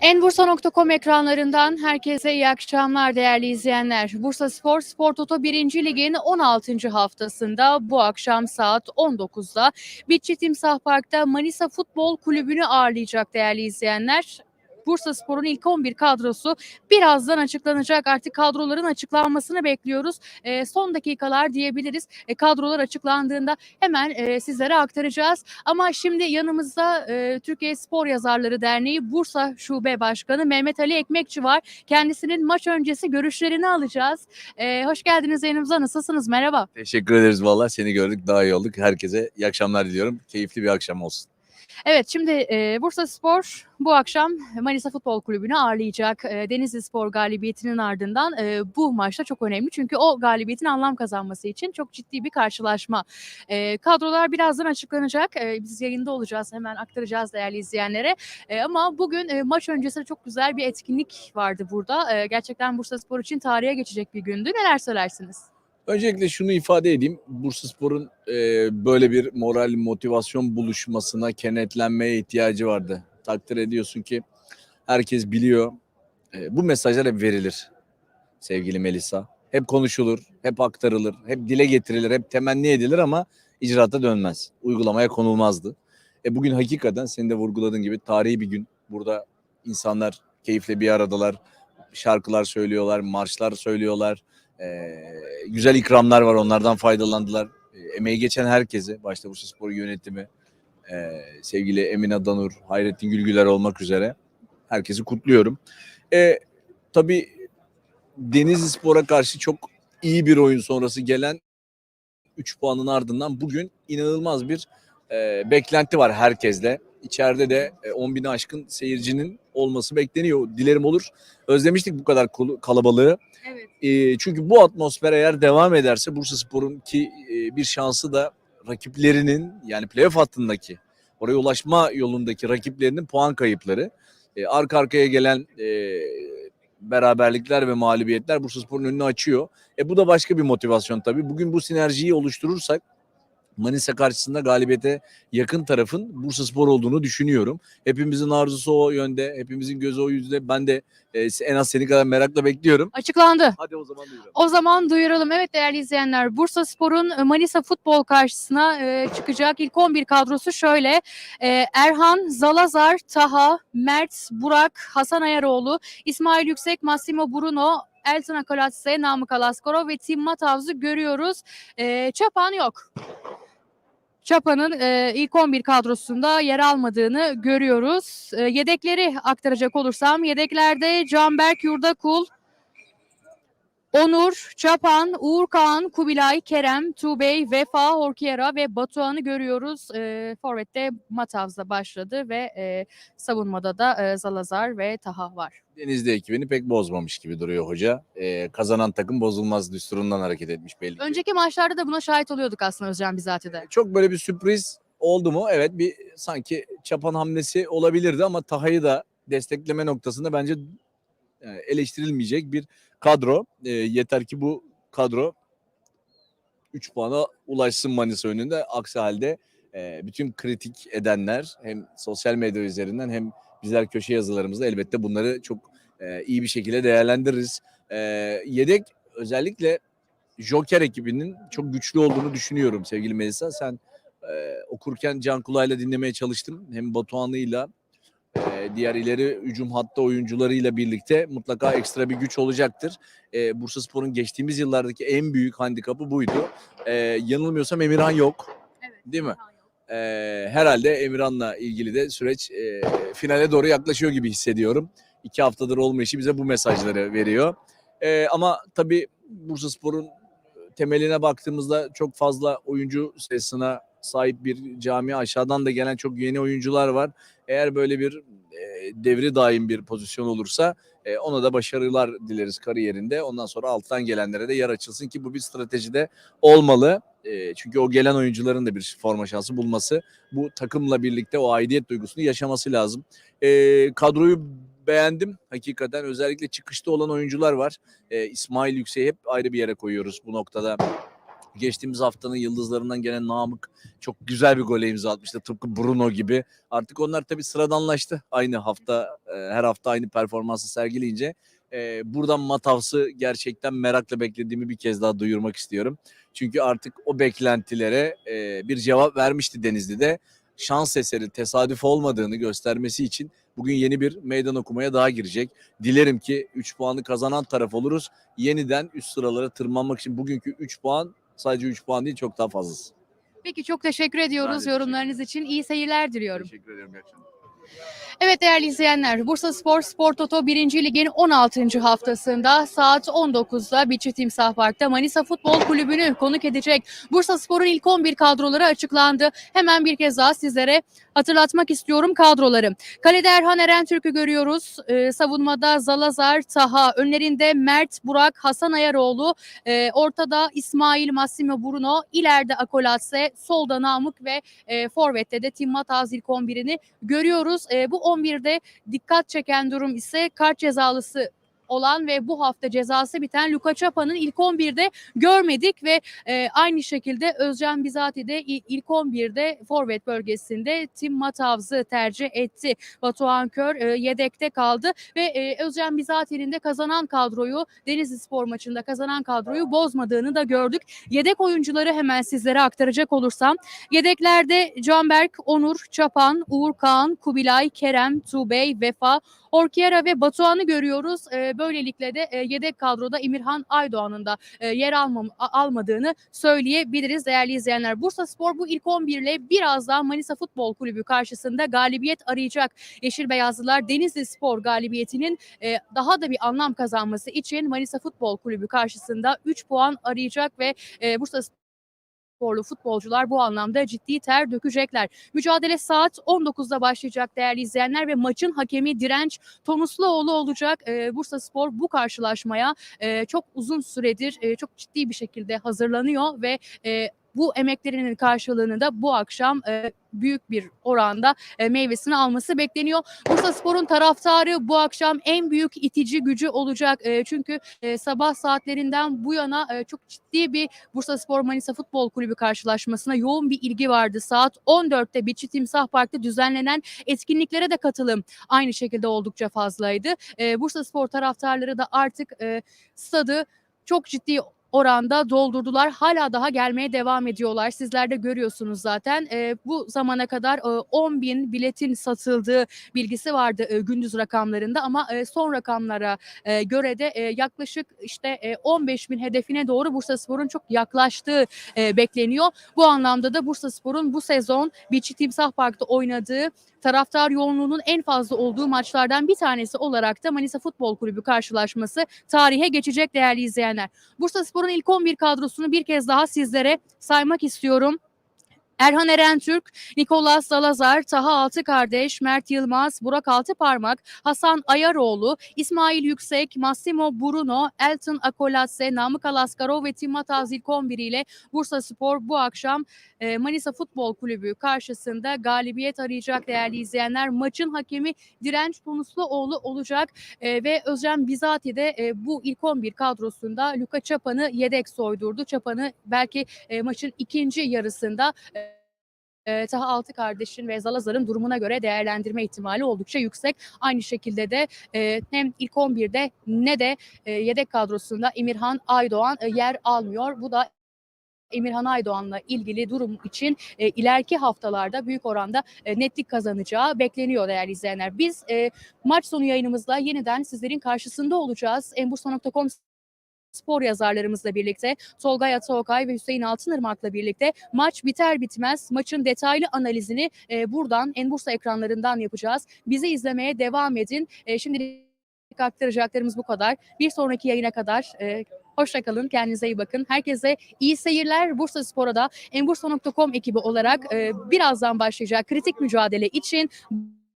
Enbursa.com ekranlarından herkese iyi akşamlar değerli izleyenler. Bursa Spor, Spor Toto 1. Lig'in 16. haftasında bu akşam saat 19'da Bitçi Timsah Park'ta Manisa Futbol Kulübü'nü ağırlayacak değerli izleyenler. Bursa Spor'un ilk 11 kadrosu birazdan açıklanacak. Artık kadroların açıklanmasını bekliyoruz. E, son dakikalar diyebiliriz. E, kadrolar açıklandığında hemen e, sizlere aktaracağız. Ama şimdi yanımızda e, Türkiye Spor Yazarları Derneği Bursa Şube Başkanı Mehmet Ali Ekmekçi var. Kendisinin maç öncesi görüşlerini alacağız. E, hoş geldiniz yayınımıza. Nasılsınız? Merhaba. Teşekkür ederiz valla. Seni gördük daha iyi olduk. Herkese iyi akşamlar diliyorum. Keyifli bir akşam olsun. Evet şimdi e, Bursa Spor bu akşam Manisa Futbol Kulübü'nü ağırlayacak. E, Denizli Spor galibiyetinin ardından e, bu maçta çok önemli. Çünkü o galibiyetin anlam kazanması için çok ciddi bir karşılaşma. E, kadrolar birazdan açıklanacak. E, biz yayında olacağız. Hemen aktaracağız değerli izleyenlere. E, ama bugün e, maç öncesinde çok güzel bir etkinlik vardı burada. E, gerçekten Bursa Spor için tarihe geçecek bir gündü. Neler söylersiniz? Öncelikle şunu ifade edeyim. Bursaspor'un e, böyle bir moral, motivasyon buluşmasına, kenetlenmeye ihtiyacı vardı. Takdir ediyorsun ki herkes biliyor. E, bu mesajlar hep verilir sevgili Melisa. Hep konuşulur, hep aktarılır, hep dile getirilir, hep temenni edilir ama icraata dönmez. Uygulamaya konulmazdı. E, bugün hakikaten senin de vurguladığın gibi tarihi bir gün. Burada insanlar keyifle bir aradalar. Şarkılar söylüyorlar, marşlar söylüyorlar. Ee, güzel ikramlar var onlardan faydalandılar. Ee, emeği geçen herkese başta Bursa Spor yönetimi e, sevgili Emine Danur, Hayrettin Gülgüler olmak üzere herkesi kutluyorum. E, tabii Denizli Spor'a karşı çok iyi bir oyun sonrası gelen 3 puanın ardından bugün inanılmaz bir e, beklenti var herkeste. İçeride de e, 10 bini aşkın seyircinin olması bekleniyor. Dilerim olur. Özlemiştik bu kadar kalabalığı. Evet. E, çünkü bu atmosfer eğer devam ederse Bursaspor'un ki e, bir şansı da rakiplerinin yani playoff hattındaki oraya ulaşma yolundaki rakiplerinin puan kayıpları. E, arka arkaya gelen e, beraberlikler ve mağlubiyetler Bursaspor'un önünü açıyor. E, bu da başka bir motivasyon tabii. Bugün bu sinerjiyi oluşturursak Manisa karşısında galibiyete yakın tarafın Bursaspor olduğunu düşünüyorum. Hepimizin arzusu o yönde, hepimizin gözü o yüzde. Ben de e, en az senin kadar merakla bekliyorum. Açıklandı. Hadi o zaman duyuralım. O zaman duyuralım. Evet değerli izleyenler Bursa Spor'un e, Manisa futbol karşısına e, çıkacak ilk 11 kadrosu şöyle. E, Erhan, Zalazar, Taha, Mert, Burak, Hasan Ayaroğlu, İsmail Yüksek, Massimo Bruno, Elton Akalatse, Namık Alaskoro ve Tim Matavz'ı görüyoruz. E, Çapan yok. Çapa'nın e, ilk 11 kadrosunda yer almadığını görüyoruz. E, yedekleri aktaracak olursam yedeklerde Canberk Yurdakul, Onur, Çapan, Uğur Kağan, Kubilay, Kerem, Tuğbey, Vefa, Horkiera ve Batuhan'ı görüyoruz. E, Forvet'te Matavz'da başladı ve e, savunmada da e, Zalazar ve Taha var. Denizli ekibini pek bozmamış gibi duruyor hoca. E, kazanan takım bozulmaz düsturundan hareket etmiş belli ki. Önceki maçlarda da buna şahit oluyorduk aslında Özcan Bizati'de. Çok böyle bir sürpriz oldu mu? Evet bir sanki çapan hamlesi olabilirdi ama Taha'yı da destekleme noktasında bence eleştirilmeyecek bir kadro. E, yeter ki bu kadro 3 puana ulaşsın Manisa önünde. Aksi halde e, bütün kritik edenler hem sosyal medya üzerinden hem bizler köşe yazılarımızda elbette bunları çok e, iyi bir şekilde değerlendiririz. E, yedek özellikle Joker ekibinin çok güçlü olduğunu düşünüyorum sevgili Melisa. Sen e, okurken Can Kula'yla dinlemeye çalıştım. Hem Batuhan'ıyla e, diğer ileri hücum hatta oyuncularıyla birlikte mutlaka ekstra bir güç olacaktır. E, Bursaspor'un geçtiğimiz yıllardaki en büyük handikapı buydu. E, yanılmıyorsam Emirhan yok. Değil mi? E, herhalde Emirhan'la ilgili de süreç e, finale doğru yaklaşıyor gibi hissediyorum. İki haftadır olmayışı bize bu mesajları veriyor. E, ama tabii Bursaspor'un temeline baktığımızda çok fazla oyuncu sayısına sahip bir cami aşağıdan da gelen çok yeni oyuncular var. Eğer böyle bir devri daim bir pozisyon olursa e, ona da başarılar dileriz kariyerinde. Ondan sonra alttan gelenlere de yer açılsın ki bu bir stratejide olmalı. E, çünkü o gelen oyuncuların da bir forma şansı bulması, bu takımla birlikte o aidiyet duygusunu yaşaması lazım. E, kadroyu beğendim hakikaten. Özellikle çıkışta olan oyuncular var. E, İsmail Yüksek'i hep ayrı bir yere koyuyoruz bu noktada. Geçtiğimiz haftanın yıldızlarından gelen Namık çok güzel bir gole imza atmıştı. Tıpkı Bruno gibi. Artık onlar tabii sıradanlaştı. Aynı hafta e, her hafta aynı performansı sergileyince e, buradan Matavs'ı gerçekten merakla beklediğimi bir kez daha duyurmak istiyorum. Çünkü artık o beklentilere e, bir cevap vermişti Denizli'de. Şans eseri tesadüf olmadığını göstermesi için bugün yeni bir meydan okumaya daha girecek. Dilerim ki 3 puanı kazanan taraf oluruz. Yeniden üst sıralara tırmanmak için bugünkü 3 puan sadece 3 puan değil çok daha fazlası. Peki çok teşekkür ediyoruz yorumlarınız için. İyi seyirler diliyorum. Teşekkür ederim. iyi akşamlar. Evet değerli izleyenler, Bursa Spor Spor Toto 1. Lig'in 16. haftasında saat 19'da Biçi Timsah Park'ta Manisa Futbol Kulübü'nü konuk edecek. Bursa Spor'un ilk 11 kadroları açıklandı. Hemen bir kez daha sizlere hatırlatmak istiyorum kadroları. Kalede Erhan Eren Türk'ü görüyoruz. Ee, savunmada Zalazar, Taha, önlerinde Mert, Burak, Hasan Ayaroğlu, Ee, ortada İsmail Massimo Bruno, ileride Akolatse, solda Namık ve e, Forvet'te de Timmat Azil 11'ini görüyoruz. E, bu 11'de dikkat çeken durum ise kart cezalısı olan ve bu hafta cezası biten Luka Çapa'nın ilk 11'de görmedik ve e, aynı şekilde Özcan Bizati de il- ilk 11'de forvet bölgesinde Tim Matavz'ı tercih etti. Batuhan Kör e, yedekte kaldı ve e, Özcan Bizati'nin de kazanan kadroyu Denizli Spor maçında kazanan kadroyu bozmadığını da gördük. Yedek oyuncuları hemen sizlere aktaracak olursam yedeklerde Canberk, Onur, Çapan, Uğur Kağan, Kubilay, Kerem, Tubey, Vefa, Orkiera ve Batuhan'ı görüyoruz. E, böylelikle de e, yedek kadroda Emirhan Aydoğan'ın da e, yer almam, almadığını söyleyebiliriz değerli izleyenler. Bursa Spor bu ilk 11 ile birazdan Manisa Futbol Kulübü karşısında galibiyet arayacak. Yeşil Beyazlılar Denizli Spor galibiyetinin e, daha da bir anlam kazanması için Manisa Futbol Kulübü karşısında 3 puan arayacak ve Bursa sporlu futbolcular bu anlamda ciddi ter dökecekler. Mücadele saat 19'da başlayacak değerli izleyenler ve maçın hakemi Direnç Tonusluoğlu olacak. Ee, Bursa Spor bu karşılaşmaya e, çok uzun süredir e, çok ciddi bir şekilde hazırlanıyor ve e, bu emeklerinin karşılığını da bu akşam e, büyük bir oranda e, meyvesini alması bekleniyor. Bursa Spor'un taraftarı bu akşam en büyük itici gücü olacak. E, çünkü e, sabah saatlerinden bu yana e, çok ciddi bir Bursa Spor Manisa Futbol Kulübü karşılaşmasına yoğun bir ilgi vardı. Saat 14'te Biçi Timsah Park'ta düzenlenen etkinliklere de katılım aynı şekilde oldukça fazlaydı. E, Bursa Spor taraftarları da artık e, stadı çok ciddi oranda doldurdular. Hala daha gelmeye devam ediyorlar. Sizler de görüyorsunuz zaten. E, bu zamana kadar e, 10 bin biletin satıldığı bilgisi vardı e, gündüz rakamlarında ama e, son rakamlara e, göre de e, yaklaşık işte e, 15 bin hedefine doğru Bursaspor'un çok yaklaştığı e, bekleniyor. Bu anlamda da Bursaspor'un bu sezon Biçi Timsah Park'ta oynadığı taraftar yoğunluğunun en fazla olduğu maçlardan bir tanesi olarak da Manisa Futbol Kulübü karşılaşması tarihe geçecek değerli izleyenler. Bursaspor'un ilk 11 kadrosunu bir kez daha sizlere saymak istiyorum. Erhan Eren Türk, Nikolas Salazar, Taha Altı Kardeş, Mert Yılmaz, Burak Altıparmak, Hasan Ayaroğlu, İsmail Yüksek, Massimo Bruno, Elton Akolatse, Namık Alaskarov ve Timmat Azil 11 ile Bursa Spor bu akşam e, Manisa Futbol Kulübü karşısında galibiyet arayacak değerli izleyenler. Maçın hakemi Direnç Tunusluoğlu olacak e, ve Özcan Bizati de e, bu ilk 11 kadrosunda Luka Çapan'ı yedek soydurdu. Çapan'ı belki maçın ikinci yarısında e, e, Taha Altı kardeşin ve Zalazar'ın durumuna göre değerlendirme ihtimali oldukça yüksek. Aynı şekilde de e, hem ilk 11'de ne de e, yedek kadrosunda Emirhan Aydoğan e, yer almıyor. Bu da Emirhan Aydoğan'la ilgili durum için e, ileriki haftalarda büyük oranda e, netlik kazanacağı bekleniyor değerli izleyenler. Biz e, maç sonu yayınımızla yeniden sizlerin karşısında olacağız. Enbursa.com spor yazarlarımızla birlikte Tolga Ataokay ve Hüseyin Altınırmak'la birlikte maç biter bitmez maçın detaylı analizini e, buradan Enbursa ekranlarından yapacağız. Bizi izlemeye devam edin. E, şimdilik aktaracaklarımız bu kadar. Bir sonraki yayına kadar e, Hoşçakalın, kendinize iyi bakın. Herkese iyi seyirler. Bursa Spor'a da Enbursa.com ekibi olarak e, birazdan başlayacak kritik mücadele için